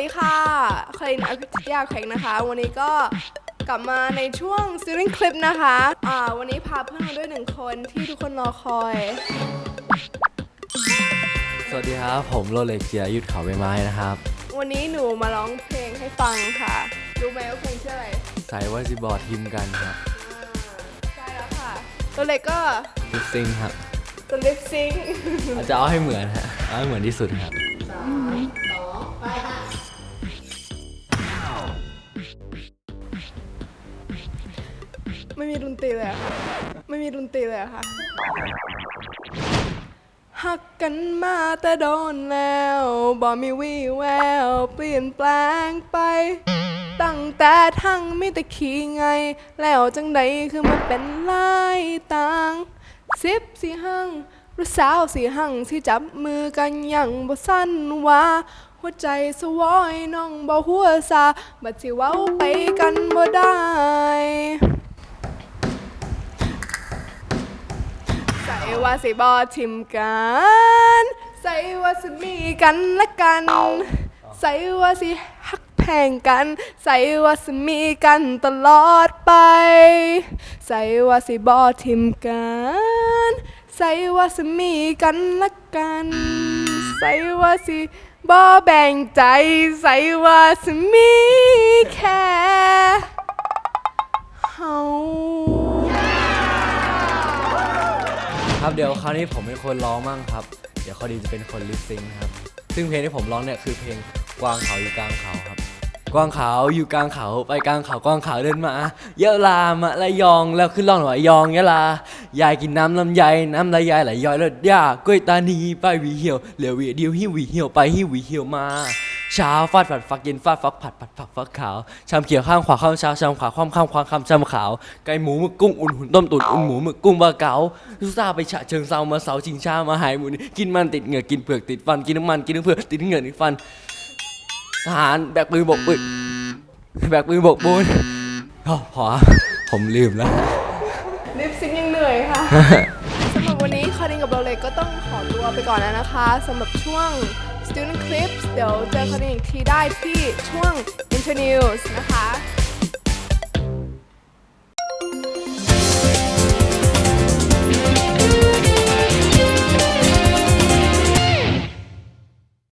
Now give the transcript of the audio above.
ดีค่ะคลินอภิทยาแขงนะคะ วันนี้ก็กลับมาในช่วง student clip นะคะ อ่า วันนี้พาเพื่อนมาด้วยหนึ่งคนที่ทุกคนรอคอย สวัสดีครับ ผมโรเล็กเจียยุทธเขาใบไม้นะครับ วันนี้หนูมาร้องเพลงให้ฟังค่ะ รู้ไหมว่าเพลงชื่ออะไร ใส่ว่าซิบอร์ดทีมกันครับใช่แล้วค่ะ ตัวเล็กก็ลิปซิงครับตัวลิปซิง อาจจะเอาให้เหมือนฮะเอาให้เหมือนที่สุดครับ ไม่มีดนตรีเลยอะไม่มีดนตรีเลยอะค่ะ หักกันมาแต่โดนแล้วบ่มีวี่แววเปลี่ยนแปลงไป ตั้งแต่ทั้งมีแต่ขี้ไง แล้วจังใดคือมาเป็นลายต่างสิบสี่หังรือสาวสี่หังที่จับมือกันอย่างบ่สั้นว่าหัวใจสวอยน้องบ่หัวซาบัดสิเว้าไปกันบ่ได้ ว่าสิบอทิมกัน ใส่ว่าสิมีกันและกัน ใส่ว่าสิฮักแพงกัน ใส่ว่าสิมีกันตลอดไป ใส่ว่าสิบอทิมกัน ใส่ว่าสิมีกันและกัน ใส่ว่าสิบอแบ่งใจ ใส่ว่าสิมีแค่ ครับเดี๋ยวคราวนี้ผมเป็นคนร้องมั่งครับ เดี๋ยวเขาดีจะเป็นคนลิปซิงครับ ซึ่งเพลงที่ผมร้องเนี่ยคือเพลงกวางเขาอยู่กลางเขาครับ กวางเขาอยู่กลางเขาไปกลางเขากวางเขาเดินมา เยะลามาละยองแล้วขึ้นร้องหน่อยยองยะลายายกินน้ำลำไยน้ำลายยายไหลย้อยเลิศย่ากล้วยตานีไปหวีเหี่ยวเหลียวหวีเดียวหิวหวีเหี่ยวไปหิวหวีเหี่ยวมา เช้าฟาดฝัดฝักเย็นฟาดฟักผัดผัดผักฟักขาวชามเขียวข้างขวาข้างเช้าชามขวาข้ามข้ามควางคำชามขาวไก่หมูหมึกกุ้งอุ่นหุ่นต้มตุ๋นอุ่นหมูหมึกกุ้งปลาเก๋าลูกซ่าไปฉะเชิงเซามาเสาชิงช้ามาหายหมูนกินมันติดเหงื่อกินเผือกติดฟันกินน้ำมันกินน้ำเผือกติดเหงื่อติดฟันทหารแบกปืนบกปืนแบกปืนบกปูนอ๋อพอผมลืมแล้วลิปซิงยังเหนื่อยค่ะสำหรับวันนี้คารินกับเราเล็กก็ต้องขอตัวไปก่อนแล้วนะคะสำหรับช่วง student clips เดี๋ยวเจอคารินอีกทีได้ที่ช่วง internews นะคะ